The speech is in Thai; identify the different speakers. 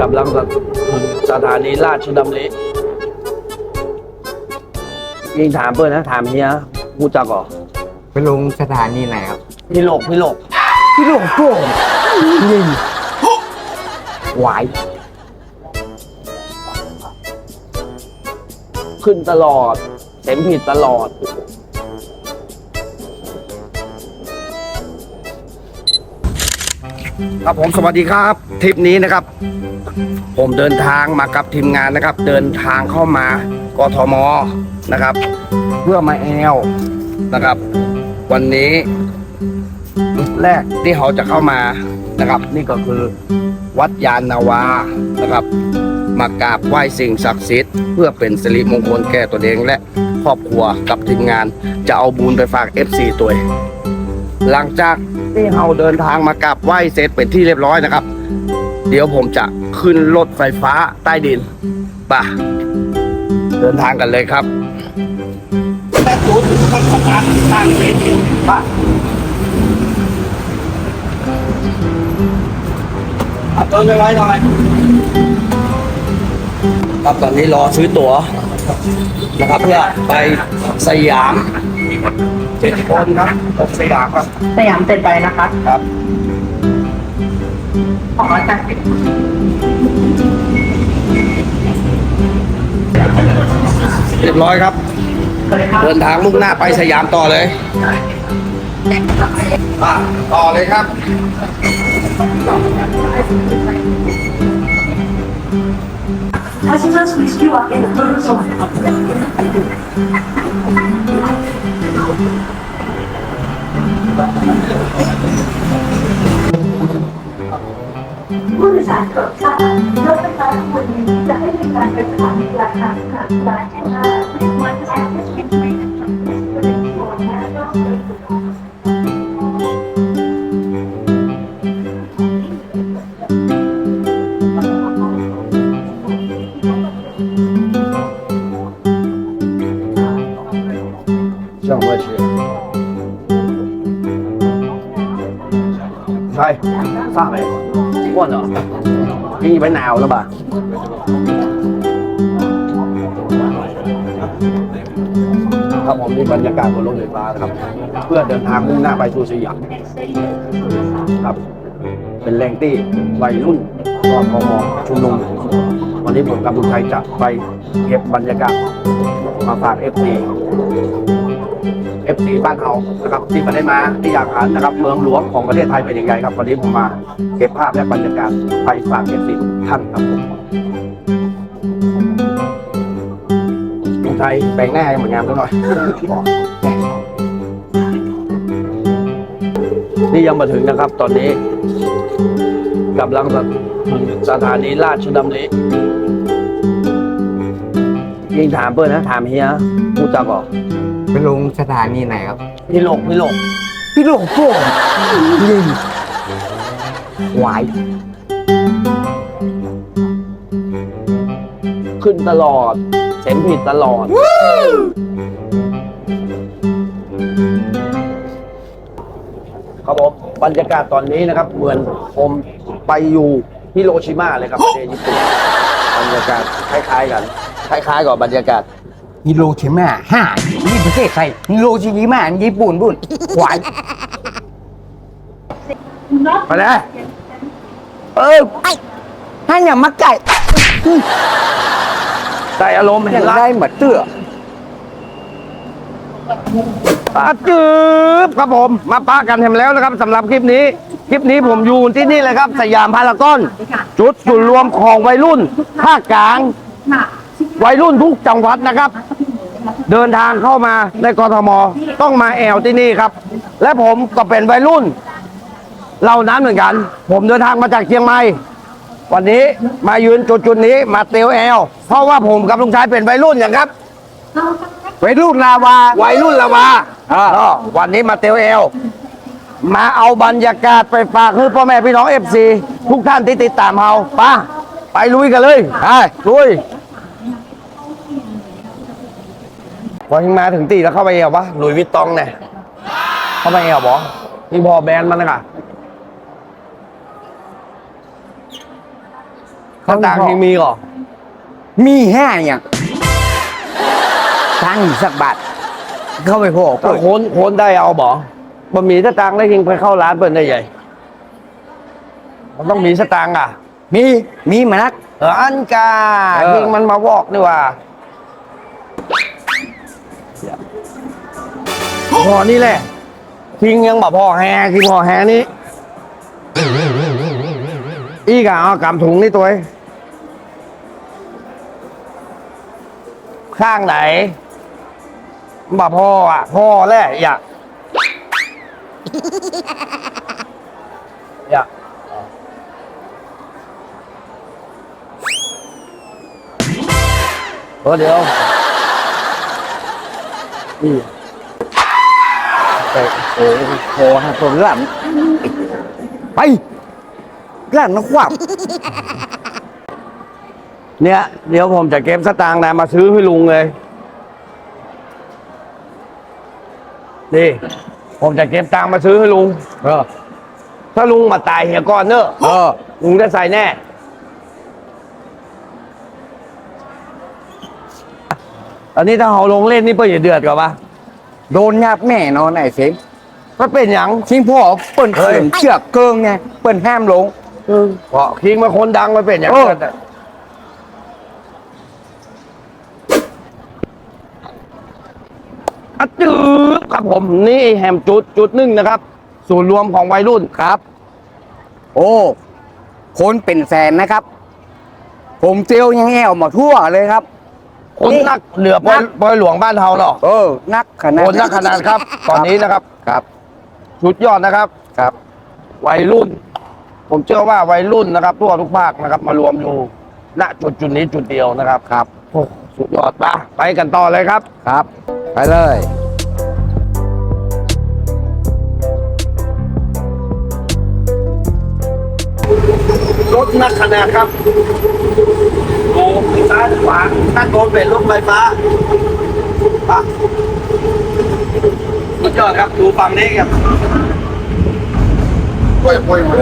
Speaker 1: กำลังจะถึงสถานีราชดำริยิงถามเพื่อนนะ ถามเฮียกูจักเหรอ
Speaker 2: ไปลงสถานีไหนครับ
Speaker 1: พี่โลกพี่โลก
Speaker 2: พี่หลวงพ่อยิงหวาย
Speaker 1: ขึ้นตลอดเข็มผิดตลอด ครับผมสวัสดีครับทริปนี้นะครับ ผมเดินทางมากับทีมงานนะครับ เดินทางเข้ามากทมนะครับ เพื่อมาแอลนะครับ วันนี้จุดแรกที่เขาจะเข้ามานะครับ นี่ก็คือวัดยานนาวานะครับ มากราบไหว้สิ่งศักดิ์สิทธิ์เพื่อเป็นสิริมงคลแก่ตัวเองและครอบครัวกับทีมงาน จะเอาบุญไปฝาก FC ตัวเอง หลังจากที่เราเดินทางมากราบไหว้เสร็จเป็นที่เรียบร้อยนะครับ เดี๋ยวผมจะขึ้นรถไฟฟ้าใต้ดินป่ะเดินทางกันเลยครับแต่จุดมันสตาร์ททางเวทีป่ะอาเติมไปไว้หน่อยครับตอนนี้รอซื้อตั๋วนะครับเพื่อไปสยาม เจ็ดคนครับผมสยามครับ
Speaker 3: สยามเต็มไปนะคะ
Speaker 1: ครับ
Speaker 3: ขอจัดเป็น
Speaker 1: เรียบร้อยครับ เดินทางมุ่งหน้าไปสยามต่อเลยต่อเลยครับ
Speaker 4: はじめまして、今日は、えっと、そร。 โดย ไปซาไปอ้
Speaker 1: วนเหรอพี่ไปหนาวแล้บ่ครับผมนี่บรรยากาศบนรถไฟฟ้านะครับ เพื่อเดินทางมุ่งหน้าไปสุสยามครับ เป็นแรงตี้วัยรุ่นกทมชุมนุมวันนี้ผมกับลุงชัยจะไปเก็บบรรยากาศมาฝากเอฟซีเอฟซีบ้านเรานะครับที่มาได้มาที่อยากอ่านนะครับ เมืองหลวงของประเทศไทยเป็นยังไงครับวันนี้ผมมาเก็บภาพและบรรยากาศไปฝากเอฟซีท่านครับผมลุงไทยแปลงหน้าให้เหมือนงานสักหน่อยนี่ยังมาถึงนะครับตอนนี้ กำลังจะถึงสถานีราชดำริยิงถามเพื่อนนะ ถามเฮียพูดจักเหรอ
Speaker 2: ไปลงสถานีไหนครับ
Speaker 1: พี่หลงพี่หลง
Speaker 2: พี่หลวงพ่อยิงหวาย
Speaker 1: ขึ้นตลอดเข็มผิดตลอด ครับผม บรรยากาศตอนนี้นะครับ เหมือนผมไปอยู่ฮิโรชิมาเลยครับประเทศญี่ปุ่นบรรยากาศคล้ายๆกันคล้ายๆกับบรรยากาศ
Speaker 2: ฮิโรชิมาห้านี่ประเทศไทยฮิโรชิมาญี่ปุ่นบุ่นหวาย
Speaker 1: ไปเลย
Speaker 2: เออไอ้ถ้าอย่ามาไก่
Speaker 1: ได้อารมณ์
Speaker 2: อ
Speaker 1: เห็
Speaker 2: ยานก
Speaker 1: ละ
Speaker 2: ได้เหมือนเตื้อ
Speaker 1: ปาจืบครับผมมาป้ากันเห็นแล้วนะครับสำหรับคลิปนี้คลิปนี้ผมอยู่ที่นี่เลยครับ สยามพารากอนจุดศูนย์รวมของวัยรุ่นภาคกลางวัยรุ่นทุกจังหวัดนะครับ เดินทางเข้ามาในกรทมต้องมาแอลที่นี่ครับ และผมก็เป็นวัยรุ่นเหล่านั้นเหมือนกัน ผมเดินทางมาจากเชียงใหม่วันนี้มายืนจุดจุดนี้มาเตียวแอลเพราะว่าผมกับลุงชายเป็นวัยรุ่นอย่างครับ
Speaker 2: ไปรูปลาวา
Speaker 1: วัยรุ่นละวาก็วันนี้มาเตียวแอล มาเอาบรรยากาศไปฝากให้พ่อแม่พี่น้องเอฟซีทุกท่านที่ติดตามเราป้าไปลุยกันเลยไปลุยพอถึงมาถึงตีแล้วเข้าไปเอวปะหลุยส์วิตตองเนี่ยเข้าไปเอวบอนี่พอแบรนด์มันนะค่ะสตางค์ยังมีก่อ
Speaker 2: มีห้าอย่าง ตังค์สักบาทเข้าไปพอ
Speaker 1: ถ้า
Speaker 2: เปิด
Speaker 1: โคนโคนได้เอาบ่บะหมี่สตางค์ได้ยิงไปเข้าร้านเปิ้นได้ใหญ่ มันต้องมีสตางค์อะ
Speaker 2: มีมีมานัก
Speaker 1: เอออันกา
Speaker 2: เออ
Speaker 1: ยิงมันมาวอกนี่ว่าพอนี่แหละทิ้งยังบ่พอแฮที่พอแฮนี้อีกอะเอากำถุงนี่ตัวเองข้างไหน บ่พ่ออะพ่อแหละอย่าอย่าเออเดี๋ยวนี่
Speaker 2: โอ้โหโหฮะตัวหลังไปหลังนักว่า
Speaker 1: เนี่ย เดี๋ยวผมจะเก็บสตางค์นะมาซื้อให้ลุงเลย นี่ ผมจะเก็บตังค์มาซื้อให้ลุง
Speaker 2: เออ
Speaker 1: ถ้าลุงมาตายเหียก่อนเนอะ
Speaker 2: เออ
Speaker 1: ลุงจะใส่แน่ อันนี้ถ้าเขาลงเล่นนี่เปิ้ลอย่าเดือดกับปะ
Speaker 2: โดนยับแน่นอนไอ้เสียง
Speaker 1: ก็เป็นอย่าง
Speaker 2: ทิ้งพ่อเปิ้น
Speaker 1: เฮ้
Speaker 2: เขื่
Speaker 1: ย
Speaker 2: อนเชือกเกิงไงเปิ้นห้ามลง
Speaker 1: เพราะคิงมาคนดังมาเป็นอย่าง
Speaker 2: เออ
Speaker 1: เกิ อะอะจืบครับผมนี่แฮมจุดจุดหนึ่งนะครับ ส่วนย์รวมของวัยรุ่น
Speaker 2: ครับ โอ้คนเป็นแสนนะครับ ผมเจียวยังแอวมาทั่วเลยครับ
Speaker 1: คน
Speaker 2: นี่
Speaker 1: นักเหลือปอย
Speaker 2: นัก
Speaker 1: ปอยหลวงบ้านเฮาเนาะ
Speaker 2: เออ นักขนาด
Speaker 1: คนนักขนาดครับ ตอนนี้นะครับ
Speaker 2: ครับ
Speaker 1: สุดยอดนะครับ
Speaker 2: ครับ
Speaker 1: วัยรุ่น ผมเชื่อว่าวัยรุ่นนะครับทั่วทุกภาคนะครับ มารวมอยู่ณจุดจุดนี้จุดเดียวนะครับครับโอ้สุดยอดปะไปกันต่อเลยครับ
Speaker 2: ครับ ไปเลย
Speaker 1: รถนักขนาดครับดูซ้ายขวาด้านบนเป็นรถไฟฟ้าปะสุดยอดครับ ดูฝั่งนี้ครับ
Speaker 2: ป่วยป่วยมา